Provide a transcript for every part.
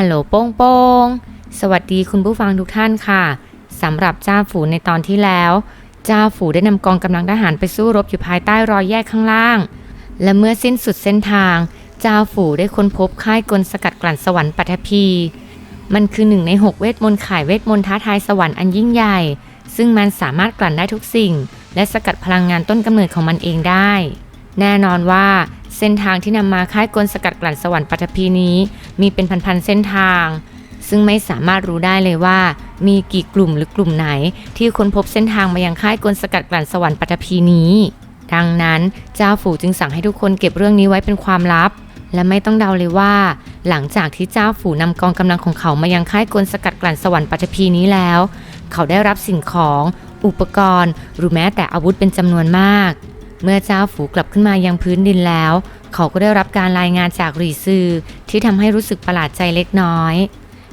ฮัลโหลโป้งโป้งสวัสดีคุณผู้ฟังทุกท่านค่ะสำหรับจ้าฝูในตอนที่แล้วจ้าฝูได้นำกองกำลังทหารไปสู้รบอยู่ภายใต้รอยแยกข้างล่าง และเมื่อสิ้นสุดเส้นทางจ้าฝูได้ค้นพบค่ายกลสกัดกลั่นสวรรค์ปัทภีมันคือหนึ่งในหกเวทมนต์ขายเวทมนต์ท้าทายสวรรค์อันยิ่งใหญ่ ซึ่งมันสามารถกลั่นได้ทุกสิ่ง และสกัดพลังงานต้นกำเนิดของมันเองได้ แน่นอนว่า เส้นทางที่นำมาค่ายกลสกัดกลั่นสวรรค์ปัทภีนี้ มีเป็นพันๆเส้นทาง ซึ่งไม่สามารถรู้ได้เลยว่า มีกี่กลุ่มหรือกลุ่มไหน ที่ค้นพบเส้นทางมายังค่ายกลสกัดกลั่นสวรรค์ปัทภีนี้ดังนั้นเจ้าฝูจึงสั่งให้ทุกคนเก็บเรื่องนี้ไว้เป็นความลับ และไม่ต้องเดาเลยว่า หลังจากที่เจ้าฝูนำกองกำลังของเขามายังค่ายกลสกัดกลั่นสวรรค์ปัทภีนี้แล้ว เขาได้รับสิ่งของ อุปกรณ์ หรือแม้แต่อาวุธเป็นจำนวนมาก เมื่อเจ้าฝูกลับขึ้นมายังพื้นดินแล้ว เขาก็ได้รับการรายงานจากหลี่ซือที่ทำให้รู้สึกประหลาดใจเล็กน้อย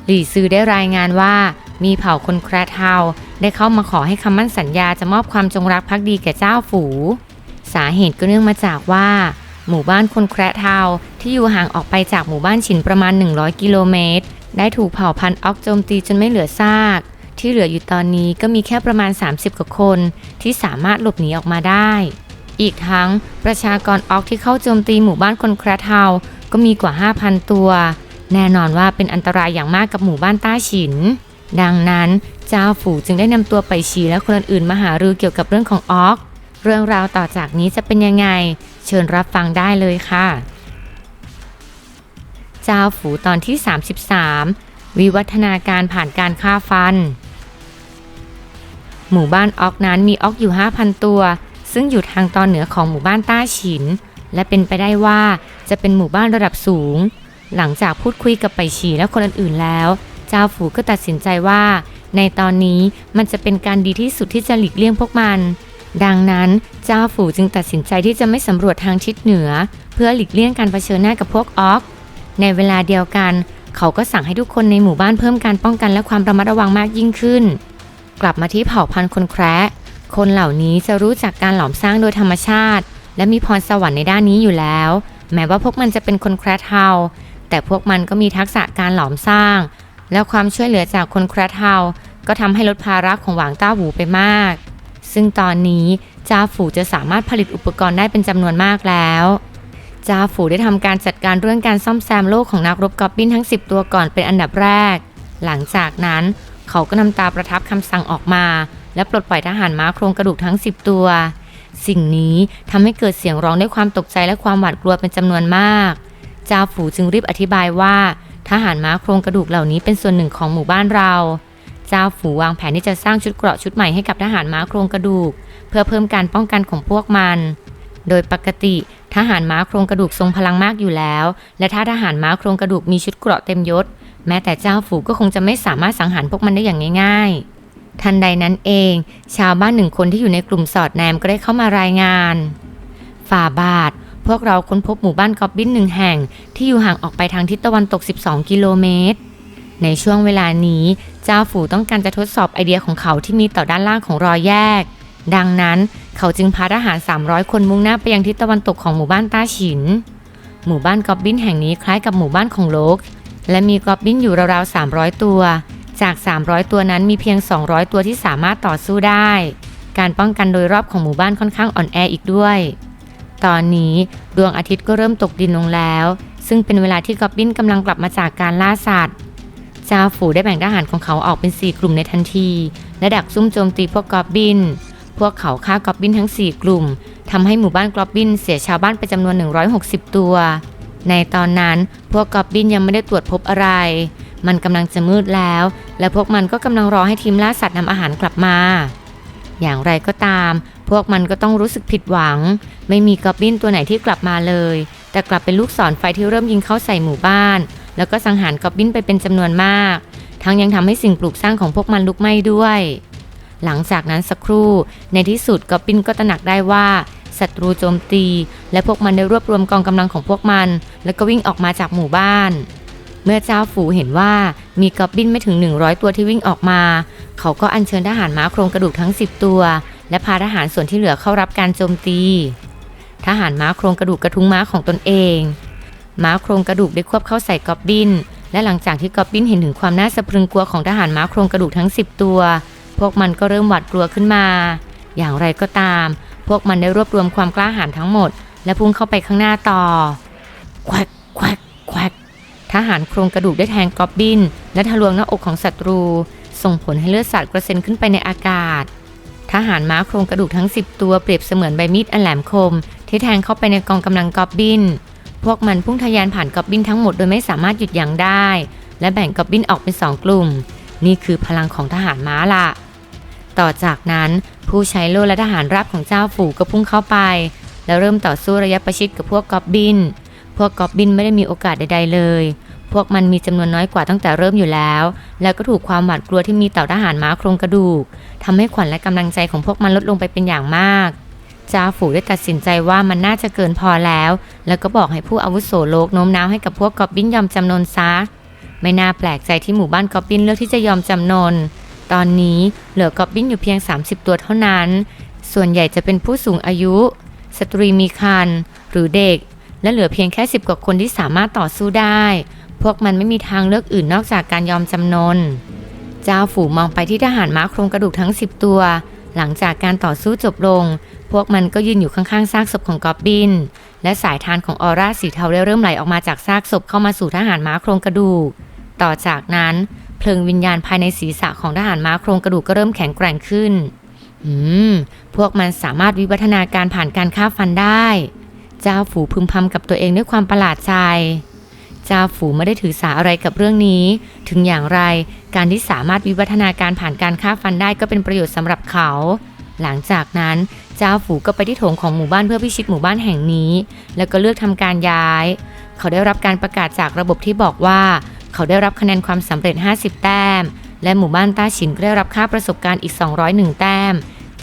หลี่ซือได้รายงานว่ามีเผ่าคนแคระเทาได้เข้ามาขอให้คำมั่นสัญญาจะมอบความจงรักภักดีแก่เจ้าฝู สาเหตุก็เนื่องมาจากว่า หมู่บ้านคนแคระเทาที่อยู่ห่างออกไปจากหมู่บ้านฉินประมาณ 100 กิโลเมตร ได้ถูกเผ่าพันธุ์ออกโจมตีจนไม่เหลือซากที่เหลืออยู่ตอนนี้ก็มีแค่ประมาณ 30 กว่าคน ที่สามารถหลบหนีออกมาได้ อีกทั้งประชากรออกที่เข้าโจมตีหมู่บ้านคนแคระเทาก็มีกว่า 5,000 ตัว แน่นอนว่าเป็นอันตรายอย่างมากกับหมู่บ้านต้าฉิน ดังนั้นเจ้าฝูจึงได้นำตัวไปชีและคนอื่นมาหารือเกี่ยวกับเรื่องของออก เรื่องราวต่อจากนี้จะเป็นยังไง เชิญรับฟังได้เลยค่ะ เจ้าฝูตอนที่ 33 วิวัฒนาการผ่านการฆ่าฟัน หมู่บ้านออกนั้นมีออกอยู่ 5,000 ตัว ซึ่งอยู่ทางตอนเหนือของหมู่บ้านต้าฉิน และเป็นไปได้ว่าจะเป็นหมู่บ้านระดับสูง หลังจากพูดคุยกับไปฉีและคนอื่นๆแล้ว เจ้าฝูก็ตัดสินใจว่า ในตอนนี้มันจะเป็นการดีที่สุดที่จะหลีกเลี่ยงพวกมัน ดังนั้นเจ้าฝูจึงตัดสินใจที่จะไม่สำรวจทางทิศเหนือ เพื่อหลีกเลี่ยงการเผชิญหน้ากับพวกออก ในเวลาเดียวกัน เขาก็สั่งให้ทุกคนในหมู่บ้านเพิ่มการป้องกันและความระมัดระวังมากยิ่งขึ้น กลับมาที่เผ่าพันธุ์คนแคระ คนเหล่านี้จะรู้จักการหลอมสร้างโดยธรรมชาติ และมีพรสวรรค์ในด้านนี้อยู่แล้ว แม้ว่าพวกมันจะเป็นคนแคระเทาแต่พวกมันก็มีทักษะการหลอมสร้าง และความช่วยเหลือจากคนแคระเทาก็ทำให้ลดภาระของหวางต้าหูไปมาก ซึ่งตอนนี้จาฝูจะสามารถผลิตอุปกรณ์ได้เป็นจำนวนมากแล้วจาฝูได้ทำการจัดการเรื่องการซ่อมแซมโลกของนักรบกอบบินทั้ง 10 ตัวก่อนเป็นอันดับแรก หลังจากนั้นเขาก็นำตาประทับคำสั่งออกมา และปลดปล่อยทหารม้าโครงกระดูกทั้ง 10 ตัว สิ่งนี้ทำให้เกิดเสียงร้องด้วยความตกใจและความหวาดกลัวเป็นจำนวนมากจาฝูจึงรีบอธิบายว่า ทหารม้าโครงกระดูกเหล่านี้เป็นส่วนหนึ่งของหมู่บ้านเราเจ้าฝูวางแผนที่จะสร้างชุดเกราะชุดใหม่ให้กับทหารม้าโครงกระดูก เพื่อเพิ่มการป้องกันของพวกมัน โดยปกติทหารม้าโครงกระดูกทรงพลังมากอยู่แล้ว และถ้าทหารม้าโครงกระดูกมีชุดเกราะเต็มยศ แม้แต่เจ้าฝูก็คงจะไม่สามารถสังหารพวกมันได้อย่างง่าย ๆ ทันใดนั้นเอง ชาวบ้านหนึ่งคนที่อยู่ในกลุ่มสอดแนมก็ได้เข้ามารายงาน ฝ่าบาท พวกเราค้นพบหมู่บ้านกอบบินหนึ่งแห่ง ที่อยู่ห่างออกไปทางทิศตะวันตก 12 กิโลเมตร ในช่วงเวลานี้ เจ้าฝูต้องการจะทดสอบไอเดียของเขาที่มีต่อด้านล่างของรอยแยก ดังนั้นเขาจึงพาทหาร 300 คนมุ่งหน้าไปยังทิศตะวันตกของหมู่บ้านต้าฉิน หมู่บ้านกอบบินแห่งนี้คล้ายกับหมู่บ้านของโลกและมีกอบบินอยู่ราวๆ300 ตัว จาก 300 ตัวนั้นมีเพียง 200 ตัวที่สามารถต่อสู้ได้ การป้องกันโดยรอบของหมู่บ้านค่อนข้างอ่อนแออีกด้วย ตอนนี้ดวงอาทิตย์ก็เริ่มตกดินลงแล้ว ซึ่งเป็นเวลาที่กอบบินกำลังกลับมาจากการล่าสัตว์จาฝูได้แบ่งทหารของเขาออกเป็น 4 กลุ่มในทันที และดักซุ่มโจมตีพวกกอบบิน พวกเขาฆ่ากอบบินทั้ง 4 กลุ่มทำให้หมู่บ้านกอบบินเสียชาวบ้านไปจำนวน 160 ตัว ในตอนนั้นพวกกอบบินยังไม่ได้ตรวจพบอะไร มันกำลังจะมืดแล้ว และพวกมันก็กำลังรอให้ทีมล่าสัตว์นำอาหารกลับมา อย่างไรก็ตาม พวกมันก็ต้องรู้สึกผิดหวัง ไม่มีกอบบินตัวไหนที่กลับมาเลย แต่กลับเป็นลูกศรไฟที่เริ่มยิงเข้าใส่หมู่บ้าน แล้วก็สังหารกอบบินไปเป็นจำนวนมาก ทั้งยังทำให้สิ่งปลูกสร้างของพวกมันลุกไหม้ด้วย หลังจากนั้นสักครู่ ในที่สุดกอบบินก็ตระหนักได้ว่าศัตรูโจมตี และพวกมันได้รวบรวมกองกำลังของพวกมัน แล้วก็วิ่งออกมาจากหมู่บ้าน เมื่อเจ้าฝูเห็นว่ามีกอบบินไม่ถึง 100 ตัวที่วิ่งออกมา เขาก็อัญเชิญทหารม้าโครงกระดูกทั้ง 10 ตัว และพาทหารส่วนที่เหลือเข้ารับการโจมตี ทหารม้าโครงกระดูกกระทุ้งม้าของตนเอง ม้าโครงกระดูกได้ควบเข้าใส่กอบบิน และหลังจากที่กอบบินเห็นถึงความน่าสะพรึงกลัวของทหารม้าโครงกระดูกทั้ง 10 ตัว พวกมันก็เริ่มหวาดกลัวขึ้นมา อย่างไรก็ตาม พวกมันได้รวบรวมความกล้าหาญทั้งหมด และพุ่งเข้าไปข้างหน้าต่อ ควกควกแควก ทหารโครงกระดูกได้แทงกอบบิน และทะลวงหน้าอกของศัตรู ส่งผลให้เลือดสาดกระเซ็นขึ้นไปในอากาศ ทหารม้าโครงกระดูกทั้ง 10 ตัวเปรียบเสมือนใบมีดอันแหลมคม ที่แทงเข้าไปในกองกำลังกอบบิน พวกมันพุ่งทะยานผ่านกอบบินทั้งหมดโดยไม่สามารถหยุดยั้งได้ และแบ่งกอบบินออกเป็นสองกลุ่ม นี่คือพลังของทหารม้าละต่อจากนั้นผู้ใช้โล่และทหารราบของเจ้าฝูก็พุ่งเข้าไป แล้วเริ่มต่อสู้ระยะประชิดกับพวกกอบบิน พวกกอบบินไม่ได้มีโอกาสใดๆเลย พวกมันมีจำนวนน้อยกว่าตั้งแต่เริ่มอยู่แล้ว แล้วก็ถูกความหวาดกลัวที่มีเต่อทหารม้าโครงกระดูกทำให้ขวัญและกำลังใจของพวกมันลดลงไปเป็นอย่างมากจาฝูได้ตัดสินใจว่ามันน่าจะเกินพอแล้ว แล้วก็บอกให้ผู้อาวุโสโลกโน้มน้าวให้กับพวกกอบบินยอมจำนนซะ ไม่น่าแปลกใจที่หมู่บ้านกอบบินเลือกที่จะยอมจำนน ตอนนี้เหลือกอบบินอยู่เพียง 30 ตัวเท่านั้น ส่วนใหญ่จะเป็นผู้สูงอายุ สตรีมีครรภ์หรือเด็ก และเหลือเพียงแค่10กว่าคนที่สามารถต่อสู้ได้ พวกมันไม่มีทางเลือกอื่นนอกจากการยอมจำนน เจ้าฝูมองไปที่ทหารม้าโครงกระดูกทั้ง10ตัว หลังจากการต่อสู้จบลง พวกมันก็ยืนอยู่ข้างๆซากศพของกอบบิน และสายทานของออร่าสีเทาได้เริ่มไหลออกมาจากซากศพเข้ามาสู่ทหารม้าโครงกระดูก ต่อจากนั้นเพลิงวิญญาณภายในศีรษะของทหารม้าโครงกระดูกก็เริ่มแข็งแกร่งขึ้นอืม พวกมันสามารถวิวัฒนาการผ่านการฆ่าฟันได้ จ้าฝูพึมพำกับตัวเองด้วยความประหลาดใจเจ้าฝูไม่ได้ถือสาอะไรกับเรื่องนี้ ถึงอย่างไรการที่สามารถวิวัฒนาการผ่านการฆ่าฟันได้ก็เป็นประโยชน์สำหรับเขา หลังจากนั้นเจ้าฝูก็ไปที่โถงของหมู่บ้านเพื่อพิชิตหมู่บ้านแห่งนี้ แล้วก็เลือกทำการย้าย เขาได้รับการประกาศจากระบบที่บอกว่า เขาได้รับคะแนนความสำเร็จ 50 แต้ม และหมู่บ้านต้าฉินก็ได้รับค่าประสบการณ์อีก 201 แต้ม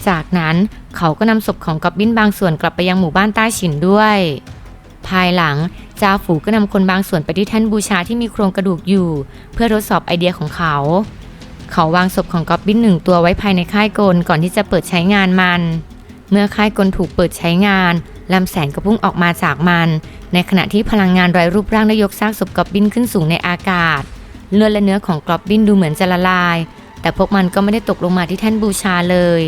จากนั้นเขาก็นำศพของกอบบินบางส่วนกลับไปยังหมู่บ้านใต้ฉินด้วย ภายหลังจาฝูก็นำคนบางส่วนไปที่แท่นบูชาที่มีโครงกระดูกอยู่ เพื่อทดสอบไอเดียของเขา เขาวางศพของกอบบินหนึ่งตัวไว้ภายในค่ายกลก่อนที่จะเปิดใช้งานมัน เมื่อค่ายกลถูกเปิดใช้งานลำแสงก็พุ่งออกมาจากมัน ในขณะที่พลังงานไร้รูปร่างได้ยกซากศพกอบบินขึ้นสูงในอากาศ เลือดและเนื้อของกอบบินดูเหมือนจะละลาย แต่พวกมันก็ไม่ได้ตกลงมาที่แท่นบูชาเลย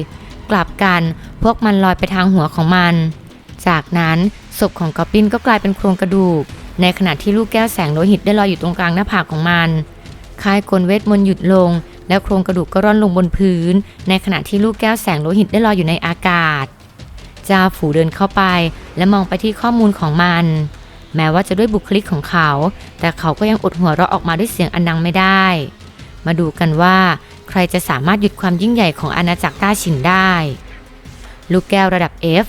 กลับกัน พวกมันลอยไปทางหัวของมัน จากนั้นศพของกอบบินก็กลายเป็นโครงกระดูก ในขณะที่ลูกแก้วแสงโลหิตได้ลอยอยู่ตรงกลางหน้าผากของมันคายกลเวทมนต์หยุดลง แล้วโครงกระดูกก็ร่อนลงบนพื้น ในขณะที่ลูกแก้วแสงโลหิตได้ลอยอยู่ในอากาศจาฝูเดินเข้าไป และมองไปที่ข้อมูลของมัน แม้ว่าจะด้วยบุคลิกของเขา แต่เขาก็ยังอดหัวเราะออกมาด้วยเสียงอันดังไม่ได้ มาดูกันว่า ใครจะสามารถหยุดความยิ่งใหญ่ของอาณาจักรต้าฉินได้ ลูกแก้วระดับ F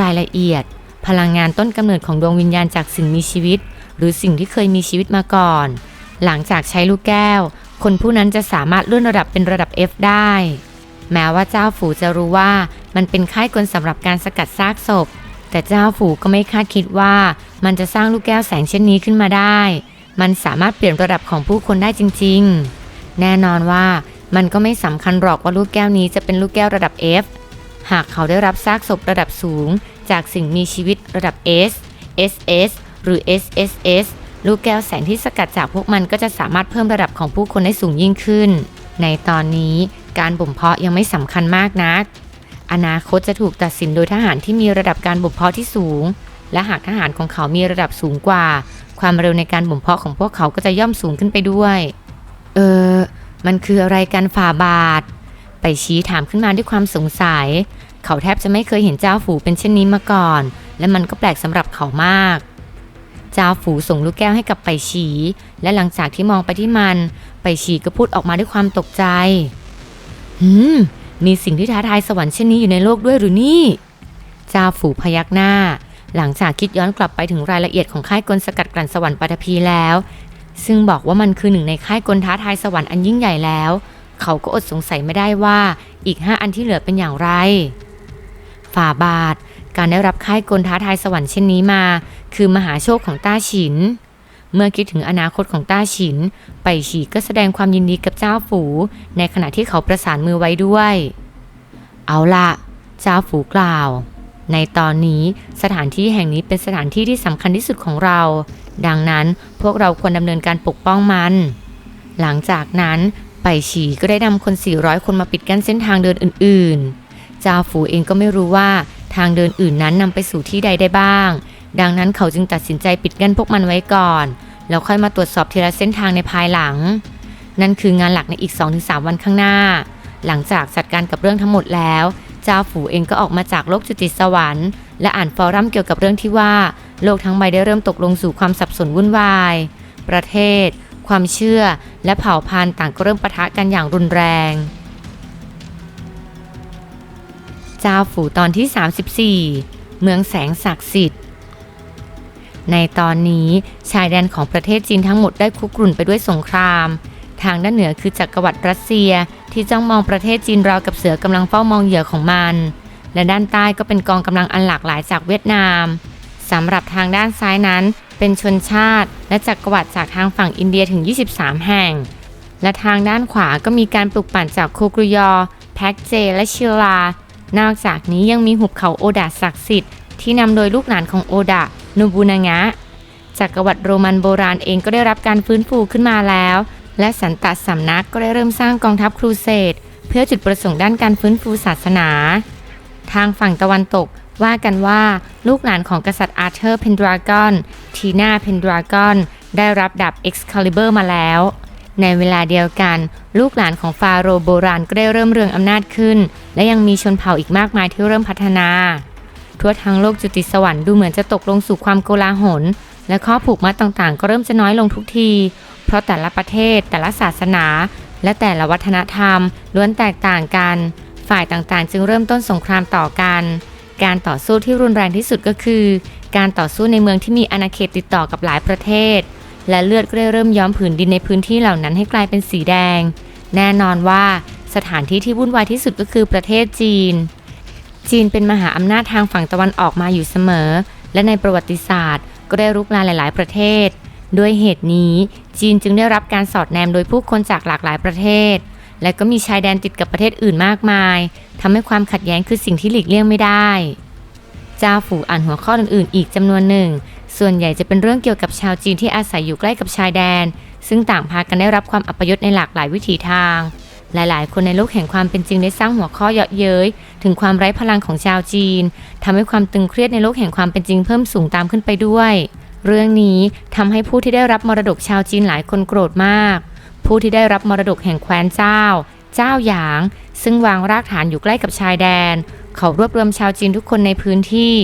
รายละเอียด พลังงานต้นกำเนิดของดวงวิญญาณจากสิ่งมีชีวิต หรือสิ่งที่เคยมีชีวิตมาก่อน หลังจากใช้ลูกแก้ว คนผู้นั้นจะสามารถเลื่อนระดับเป็นระดับ F ได้ แม้ว่าเจ้าฝูจะรู้ว่ามันเป็นค่ายกลสำหรับการสกัดซากศพ แต่เจ้าฝูก็ไม่คาดคิดว่า มันจะสร้างลูกแก้วแสงเช่นนี้ขึ้นมาได้ มันสามารถเปลี่ยนระดับของผู้คนได้จริง ๆ แน่นอนว่า มันก็ไม่สำคัญหรอกว่าลูกแก้วนี้จะเป็นลูกแก้วระดับ F หากเขาได้รับซากศพระดับสูง จากสิ่งมีชีวิตระดับ S SS หรือ SSS ลูกแก้วแสงที่สกัดจากพวกมันก็จะสามารถเพิ่มระดับของผู้คนได้สูงยิ่งขึ้น ในตอนนี้การบ่มเพาะยังไม่สำคัญมากนัก อนาคตจะถูกตัดสินโดยทหารที่มีระดับการบ่มเพาะที่สูง และหากทหารของเขามีระดับสูงกว่า ความเร็วในการบ่มเพาะของพวกเขาก็จะย่อมสูงขึ้นไปด้วย เออ มันคืออะไรกันฝ่าบาท ไปชี้ถามขึ้นมาด้วยความสงสัย เขาแทบจะไม่เคยเห็นเจ้าฝูเป็นเช่นนี้มาก่อน และมันก็แปลกสำหรับเขามาก เจ้าฝูส่งลูกแก้วให้กับไปฉีและหลังจากที่มองไปที่มัน ไปฉีก็พูดออกมาด้วยความตกใจ หืม มีสิ่งที่ท้าทายสวรรค์เช่นนี้อยู่ในโลกด้วยหรือนี่เจ้าฝูพยักหน้า หลังจากคิดย้อนกลับไปถึงรายละเอียดของค่ายกลสกัดกลั่นสวรรค์ปฐพีแล้ว ซึ่งบอกว่ามันคือหนึ่งในค่ายกลท้าทายสวรรค์อันยิ่งใหญ่แล้ว เขาก็อดสงสัยไม่ได้ว่าอีกห้าอันที่เหลือเป็นอย่างไร ฝ่าบาท การได้รับค่ายกลท้าทายสวรรค์เช่นนี้มา คือมหาโชคของต้าฉิน เมื่อคิดถึงอนาคตของต้าฉิน ไปฉีก็แสดงความยินดีกับเจ้าฝู ในขณะที่เขาประสานมือไว้ด้วย เอาละเจ้าฝูกล่าวในตอนนี้สถานที่แห่งนี้เป็นสถานที่ที่สำคัญที่สุดของเรา ดังนั้นพวกเราควรดำเนินการปกป้องมัน หลังจากนั้นไปฉีก็ได้นำคน 400 คนมาปิดกั้นเส้นทางเดินอื่นๆ จาฝูเองก็ไม่รู้ว่าทางเดินอื่นนั้นนำไปสู่ที่ใดได้บ้าง ดังนั้นเขาจึงตัดสินใจปิดกั้นพวกมันไว้ก่อน แล้วค่อยมาตรวจสอบทีละเส้นทางในภายหลัง นั่นคืองานหลักในอีก 2-3 วันข้างหน้า หลังจากจัดการกับเรื่องทั้งหมดแล้ว จาฝูเองก็ออกมาจากโลกจุติสวรรค์ และอ่านฟอรัมเกี่ยวกับเรื่องที่ว่า โลกทั้งใบได้เริ่มตกลงสู่ความสับสนวุ่นวาย ประเทศ ความเชื่อ และเผ่าพันธุ์ต่างก็เริ่มปะทะกันอย่างรุนแรงจาฝูตอนที่ 34 เมืองแสงศักดิ์สิทธิ์ ในตอนนี้ชายแดนของประเทศจีนทั้งหมดได้คุกรุ่นไปด้วยสงคราม ทางด้านเหนือคือจักรวรรดิรัสเซียที่จ้องมองประเทศจีนราวกับเสือกำลังเฝ้ามองเหยื่อของมัน และด้านใต้ก็เป็นกองกำลังอันหลากหลายจากเวียดนามสำหรับทางด้านซ้ายนั้น เป็นชนชาติ และจักรวรรดิจากทางฝั่งอินเดียถึง 23 แห่ง และทางด้านขวาก็มีการปลุกปั่นจากโคกรุยอ แพ็กเจ และชิลา นอกจากนี้ยังมีหุบเขาโอดาศักดิ์สิทธิ์ที่นำโดยลูกหลานของโอดะนูบูนางะจักรวรรดิโรมันโบราณเองก็ได้รับการฟื้นฟูขึ้นมาแล้ว และสันตสำนักก็ได้เริ่มสร้างกองทัพครูเสดเพื่อจุดประสงค์ด้านการฟื้นฟูศาสนา ทางฝั่งตะวันตกว่ากันว่าลูกหลานของกษัตริย์อาร์เธอร์เพนดรากอนทีน่าเพนดรากอนได้รับดาบเอ็กซ์คาลิเบอร์มาแล้ว ในเวลาเดียวกัน ลูกหลานของฟาโรโบราณก็ได้เริ่มเรืองอำนาจขึ้น และยังมีชนเผ่าอีกมากมายที่เริ่มพัฒนา ทั่วทั้งโลกจุติสวรรค์ดูเหมือนจะตกลงสู่ความโกลาหล และข้อผูกมัดต่างๆ ก็เริ่มจะน้อยลงทุกที เพราะแต่ละประเทศ แต่ละศาสนา และแต่ละวัฒนธรรมล้วนแตกต่างกัน ฝ่ายต่างๆ จึงเริ่มต้นสงครามต่อกัน การต่อสู้ที่รุนแรงที่สุดก็คือ การต่อสู้ในเมืองที่มีอาณาเขตติดต่อกับหลายประเทศ และเลือดก็ได้เริ่มย้อมผืนดินในพื้นที่เหล่านั้นให้กลายเป็นสีแดง แน่นอนว่าสถานที่ที่วุ่นวายที่สุดก็คือประเทศจีน จีนเป็นมหาอำนาจทางฝั่งตะวันออกมาอยู่เสมอ และในประวัติศาสตร์ ก็ได้รุกรานหลาย ๆ ประเทศ ด้วยเหตุนี้จีนจึงได้รับการสอดแนมโดยผู้คนจากหลากหลายประเทศ และก็มีชายแดนติดกับประเทศอื่นมากมายทำให้ความขัดแย้งคือสิ่งที่หลีกเลี่ยงไม่ได้จาฝูอ่านหัวข้ออื่นๆ อีกจำนวนหนึ่ง ส่วนใหญ่จะเป็นเรื่องเกี่ยวกับชาวจีนที่อาศัยอยู่ใกล้กับชายแดน ซึ่งต่างพากันได้รับความอัปยศในหลากหลายวิถีทาง หลายๆ คนในโลกแห่งความเป็นจริงได้สร้างหัวข้อเยาะเย้ยถึงความไร้พลังของชาวจีนทำให้ความตึงเครียดในโลกแห่งความเป็นจริงเพิ่มสูงตามขึ้นไปด้วย เรื่องนี้ทำให้ผู้ที่ได้รับมรดกชาวจีนหลายคนโกรธมาก ผู้ที่ได้รับมรดกแห่งแคว้นเจ้า เจ้าหยาง ซึ่งวางรากฐานอยู่ใกล้กับชายแดน เขารวบรวมชาวจีนทุกคนในพื้นที่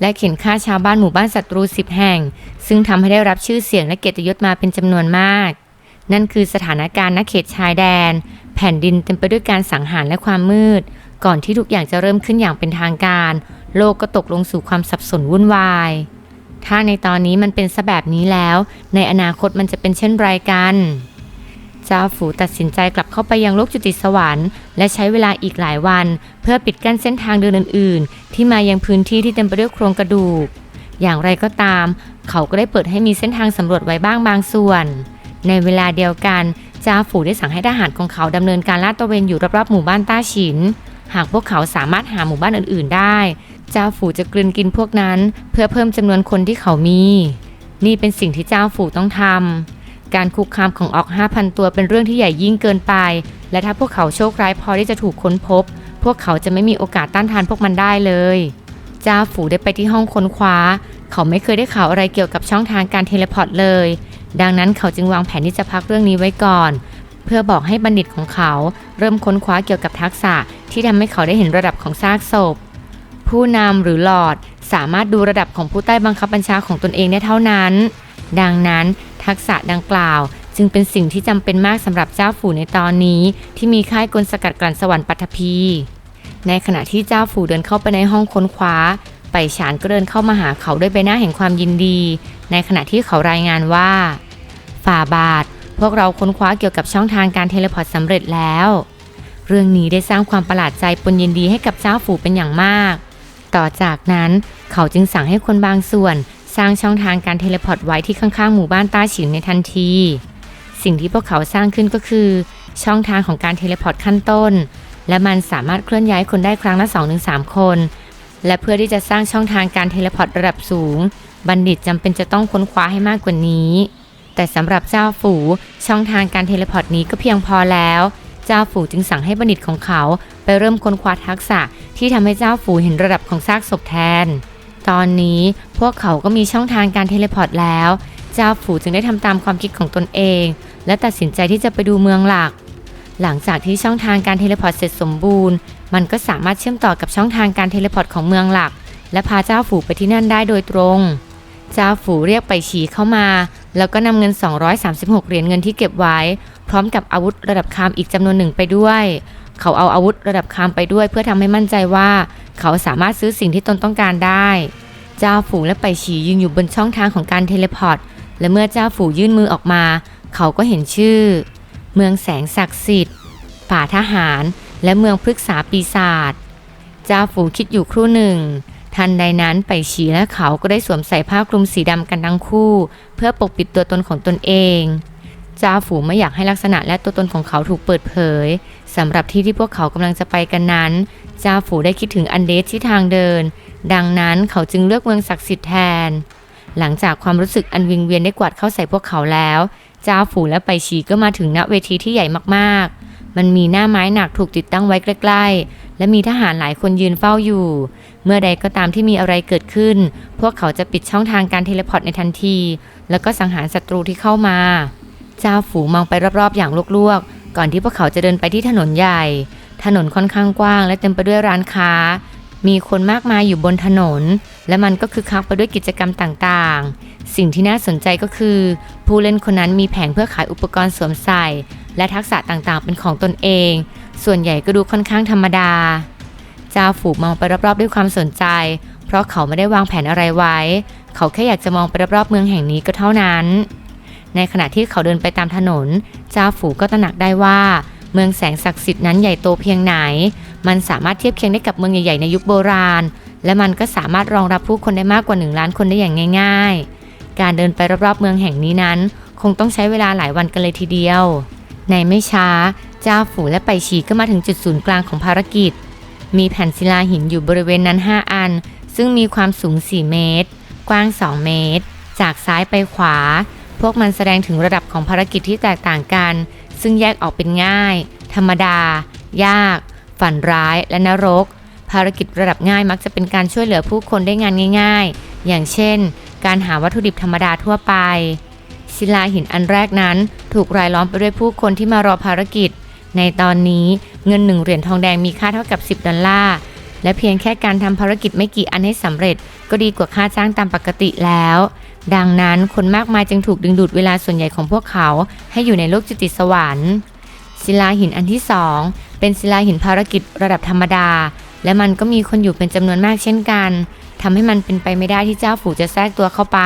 และเข็นฆ่าชาวบ้านหมู่บ้านศัตรูสิบแห่ง ซึ่งทำให้ได้รับชื่อเสียงและเกียรติยศมาเป็นจำนวนมาก นั่นคือสถานการณ์ณเขตชายแดน แผ่นดินเต็มไปด้วยการสังหารและความมืด ก่อนที่ทุกอย่างจะเริ่มขึ้นอย่างเป็นทางการ โลกก็ตกลงสู่ความสับสนวุ่นวายถ้าในตอนนี้มันเป็นซะแบบนี้แล้ว ในอนาคตมันจะเป็นเช่นไรกัน จ้าฝูตัดสินใจกลับเข้าไปยังโลกจุติสวรรค์และใช้เวลาอีกหลายวัน เพื่อปิดกั้นเส้นทางเดินอื่น ๆ ที่มายังพื้นที่ที่เต็มไปด้วยโครงกระดูก อย่างไรก็ตาม เขาก็ได้เปิดให้มีเส้นทางสำรวจไว้บ้างบางส่วน ในเวลาเดียวกันจ้าฝูได้สั่งให้ทหารของเขาดำเนินการลาดตระเวนอยู่รอบๆหมู่บ้านต้าฉิน หากพวกเขาสามารถหาหมู่บ้านอื่น ๆ ได้จ้าฝูจะกลืนกินพวกนั้น เพื่อเพิ่มจำนวนคนที่เขามี นี่เป็นสิ่งที่เจ้าฝูต้องทำ การคุกคามของออก 5,000 ตัวเป็นเรื่องที่ใหญ่ยิ่งเกินไป และถ้าพวกเขาโชคร้ายพอที่จะถูกค้นพบ พวกเขาจะไม่มีโอกาสต้านทานพวกมันได้เลยจ้าฝูได้ไปที่ห้องค้นคว้า เขาไม่เคยได้ข่าวอะไรเกี่ยวกับช่องทางการเทเลพอร์ตเลย ดังนั้นเขาจึงวางแผนที่จะพักเรื่องนี้ไว้ก่อน เพื่อบอกให้บัณฑิตของเขา เริ่มค้นคว้าเกี่ยวกับทักษะที่ทำให้เขาได้เห็นระดับของซากศพ ผู้นำหรือหลอด สามารถดูระดับของผู้ใต้บังคับบัญชาของตนเองได้เท่านั้น ดังนั้นทักษะดังกล่าว จึงเป็นสิ่งที่จำเป็นมากสำหรับเจ้าฝูในตอนนี้ ที่มีค่ายกลสกัดกลั่นสวรรค์ปัทภีในขณะที่เจ้าฝูเดินเข้าไปในห้องค้นคว้าไปฉานก็เดินเข้ามาหาเขาด้วยใบหน้าแห่งความยินดี ในขณะที่เขารายงานว่า ฝ่าบาท พวกเราค้นคว้าเกี่ยวกับช่องทางการเทเลพอร์ตสำเร็จแล้ว เรื่องนี้ได้สร้างความประหลาดใจปนยินดีให้กับเจ้าฝูเป็นอย่างมาก ต่อจากนั้น เขาจึงสั่งให้คนบางส่วน สร้างช่องทางการเทเลพอร์ตไว้ที่ข้างๆหมู่บ้านต้าฉินในทันที สิ่งที่พวกเขาสร้างขึ้นก็คือ ช่องทางของการเทเลพอร์ตขั้นต้น และมันสามารถเคลื่อนย้ายคนได้ครั้งละ2-3 คน และเพื่อที่จะสร้างช่องทางการเทเลพอร์ตระดับสูง บัณฑิตจำเป็นจะต้องค้นคว้าให้มากกว่านี้ แต่สำหรับเจ้าฝูช่องทางการเทเลพอร์ตนี้ก็เพียงพอแล้ว เจ้าฝูจึงสั่งให้บัณฑิตของเขาไปเริ่มค้นคว้าทักษะที่ทำให้เจ้าฝูเห็นระดับของซากศพแทน ตอนนี้พวกเขาก็มีช่องทางการเทเลพอร์ตแล้ว เจ้าฝูจึงได้ทำตามความคิดของตนเอง และตัดสินใจที่จะไปดูเมืองหลัก หลังจากที่ช่องทางการเทเลพอร์ตเสร็จสมบูรณ์ มันก็สามารถเชื่อมต่อกับช่องทางการเทเลพอร์ตของเมืองหลัก และพาเจ้าฝูไปที่นั่นได้โดยตรง เจ้าฝูเรียกไปฉีเข้ามา แล้วก็นำเงิน 236 เหรียญเงินที่เก็บไว้ พร้อมกับอาวุธระดับคามอีกจำนวนหนึ่งไปด้วย เขาเอาอาวุธระดับคามไปด้วย เพื่อทำให้มั่นใจว่า เขาสามารถซื้อสิ่งที่ตนต้องการได้ เจ้าฝูและไปฉียืนอยู่บนช่องทางของการเทเลพอร์ต และเมื่อเจ้าฝูยื่นมือออกมา เขาก็เห็นชื่อ เมืองแสงศักดิ์สิทธิ์ ป่าทหาร และเมืองพฤกษาปีศาจ เจ้าฝูคิดอยู่ครู่หนึ่ง ทันใดนั้นไปฉีและเขาก็ได้สวมใส่ผ้าคลุมสีดำกันทั้งคู่ เพื่อปกปิดตัวตนของตนเองจ้าฝูไม่อยากให้ลักษณะและตัวตนของเขาถูกเปิดเผยสำหรับที่ที่พวกเขากำลังจะไปกันนั้นจ้าฝูได้คิดถึงอันเดสที่ทางเดิน ดังนั้นเขาจึงเลือกเมืองศักดิ์สิทธิ์แทน หลังจากความรู้สึกอันวิงเวียนได้กวาดเข้าใส่พวกเขาแล้วจ้าฝูและไปฉีก็มาถึงณเวทีที่ใหญ่มากๆ มันมีหน้าไม้หนักถูกติดตั้งไว้ใกล้ๆ และมีทหารหลายคนยืนเฝ้าอยู่ เมื่อใดก็ตามที่มีอะไรเกิดขึ้น พวกเขาจะปิดช่องทางการเทเลพอร์ตในทันที แล้วก็สังหารศัตรูที่เข้ามา เจ้าฝูมองไปรอบๆ อย่างลวกๆ ก่อนที่พวกเขาจะเดินไปที่ถนนใหญ่ ถนนค่อนข้างกว้าง และเต็มไปด้วยร้านค้า มีคนมากมายอยู่บนถนน และมันก็คือคักไปด้วยกิจกรรมต่างๆ สิ่งที่น่าสนใจก็คือ ผู้เล่นคนนั้นมีแผงเพื่อขายอุปกรณ์สวมใส่ และทักษะต่างๆ เป็นของตนเอง ส่วนใหญ่ก็ดูค่อนข้างธรรมดา จ้าฝูมองไปรอบๆด้วยความสนใจ เพราะเขาไม่ได้วางแผนอะไรไว้ เขาแค่อยากจะมองไปรอบๆเมืองแห่งนี้ก็เท่านั้น ในขณะที่เขาเดินไปตามถนนเจ้าฝูก็ตระหนักได้ว่า เมืองแสงศักดิ์สิทธิ์นั้นใหญ่โตเพียงไหน มันสามารถเทียบเคียงได้กับเมืองใหญ่ๆในยุคโบราณ และมันก็สามารถรองรับผู้คนได้มากกว่า1ล้านคนได้อย่างง่าย ๆ การเดินไปรอบๆเมืองแห่งนี้นั้น คงต้องใช้เวลาหลายวันกันเลยทีเดียว ในไม่ช้าเจ้าฝูและไปฉีก็มาถึงจุดศูนย์กลางของภารกิจ มีแผ่นศิลาหินอยู่บริเวณนั้น 5 อัน ซึ่งมีความสูง 4 เมตร กว้าง 2 เมตร จากซ้ายไปขวา พวกมันแสดงถึงระดับของภารกิจที่แตกต่างกัน ซึ่งแยกออกเป็นง่าย ธรรมดา ยาก ฝันร้าย และนรก ภารกิจระดับง่ายมักจะเป็นการช่วยเหลือผู้คนได้งานง่าย ๆ อย่างเช่น การหาวัตถุดิบธรรมดาทั่วไปศิลาหินอันแรกนั้น ถูกรายล้อมไปด้วยผู้คนที่มารอภารกิจ ในตอนนี้เงินหนึ่งเหรียญทองแดงมีค่าเท่ากับ 10 ดอลลาร์ และเพียงแค่การทำภารกิจไม่กี่อันให้สำเร็จ ก็ดีกว่าค่าจ้างตามปกติแล้ว ดังนั้นคนมากมายจึงถูกดึงดูดเวลาส่วนใหญ่ของพวกเขา ให้อยู่ในโลกจิติสวรรค์ ศิลาหินอันที่สองเป็นศิลาหินภารกิจระดับธรรมดา และมันก็มีคนอยู่เป็นจำนวนมากเช่นกันทำให้มันเป็นไปไม่ได้ที่เจ้าฝูจะแทรกตัวเข้าไป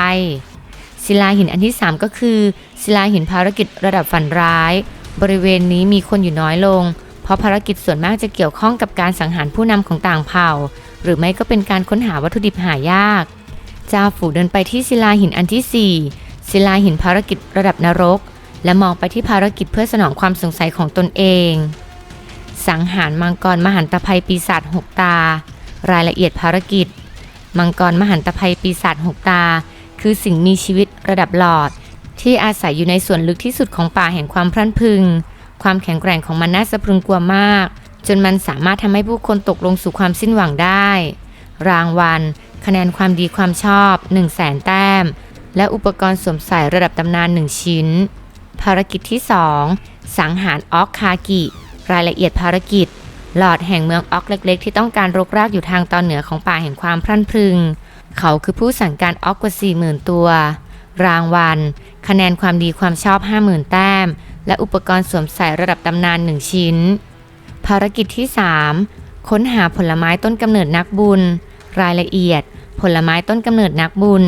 ศิลาหินอันที่ 3 ก็คือศิลาหินภารกิจระดับฝันร้าย บริเวณนี้มีคนอยู่น้อยลง เพราะภารกิจส่วนมากจะเกี่ยวข้องกับการสังหารผู้นำของต่างเผ่า หรือไม่ก็เป็นการค้นหาวัตถุดิบหายากเจ้าฝูเดินไปที่ศิลาหินอันที่ 4 ศิลาหินภารกิจระดับนรก และมองไปที่ภารกิจเพื่อสนองความสงสัยของตนเอง สังหารมังกรมหันตภัยปีศาจหกตา รายละเอียดภารกิจ มังกรมหันตภัยปีศาจหกตา คือสิ่งมีชีวิตระดับหลอด ที่อาศัยอยู่ในส่วนลึกที่สุดของป่าแห่งความพรั่นพึง ความแข็งแกร่งของมันน่าสะพรึงกลัวมาก จนมันสามารถทำให้ผู้คนตกลงสู่ความสิ้นหวังได้ รางวัล คะแนนความดีความชอบ 1 0 0 0 0แสนแต้ม และอุปกรณ์สวมใส่ระดับตำนาน 1 ชิ้น ภารกิจที่ 2 สังหารออกคากิ รายละเอียดภารกิจ หลอดแห่งเมืองออกเล็ก ๆ ที่ต้องการรกรากอยู่ทางตอนเหนือของป่าแห่งความพรั่นพรึง เขาคือผู้สั่งการออกกว่า40,000 ตัว รางวัล คะแนนความดีความชอบ 50,000 แต้ม และอุปกรณ์สวมใส่ระดับตำนาน 1 ชิ้น ภารกิจที่ 3 ค้นหาผลไม้ต้นกำเนิดนักบุญ รายละเอียด ผลไม้ต้นกำเนิดนักบุญ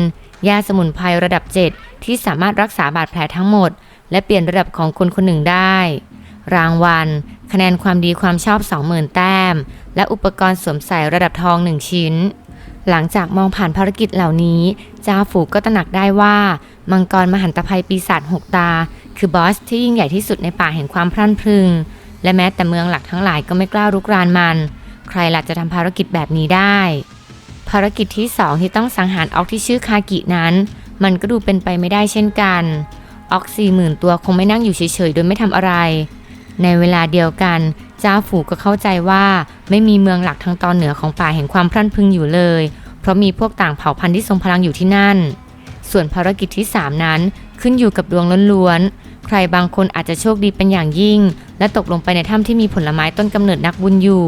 ยาสมุนไพรระดับ 7 ที่สามารถรักษาบาดแผลทั้งหมด และเปลี่ยนระดับของคนคนหนึ่งได้ รางวัล คะแนนความดีความชอบ 20,000 แต้ม และอุปกรณ์สวมใส่ระดับทอง 1 ชิ้น หลังจากมองผ่านภารกิจเหล่านี้เจ้าฝูก็ตระหนักได้ว่า มังกรมหันตภัยปีศาจหกตา คือบอสที่ยิ่งใหญ่ที่สุดในป่าแห่งความพรั่นพรึง และแม้แต่เมืองหลักทั้งหลายก็ไม่กล้ารุกรานมัน ใครล่ะจะทำภารกิจแบบนี้ได้ ภารกิจที่สองที่ต้องสังหารออกที่ชื่อคากินั้น มันก็ดูเป็นไปไม่ได้เช่นกันออกสี่หมื่นตัวคงไม่นั่งอยู่เฉยๆโดยไม่ทำอะไร ในเวลาเดียวกัน จ้าฝูก็เข้าใจว่าไม่มีเมืองหลักทางตอนเหนือของป่าแห่งความพรั่นพรึงอยู่เลย เพราะมีพวกต่างเผ่าพันธุ์ที่ทรงพลังอยู่ที่นั่น ส่วนภารกิจที่ 3 นั้นขึ้นอยู่กับดวงล้วนๆ ใครบางคนอาจจะโชคดีเป็นอย่างยิ่ง และตกลงไปในถ้ำที่มีผลไม้ต้นกำเนิดนักบุญอยู่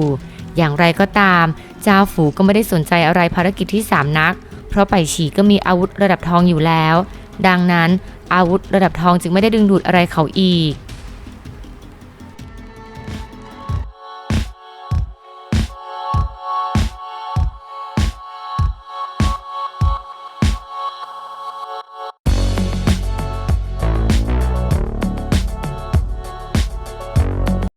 อย่างไรก็ตาม เจ้าฝูก็ไม่ได้สนใจอะไรภารกิจที่ 3 นัก เพราะไปฉีก็มีอาวุธระดับทองอยู่แล้ว ดังนั้นอาวุธระดับทองจึงไม่ได้ดึงดูดอะไรเขาอีก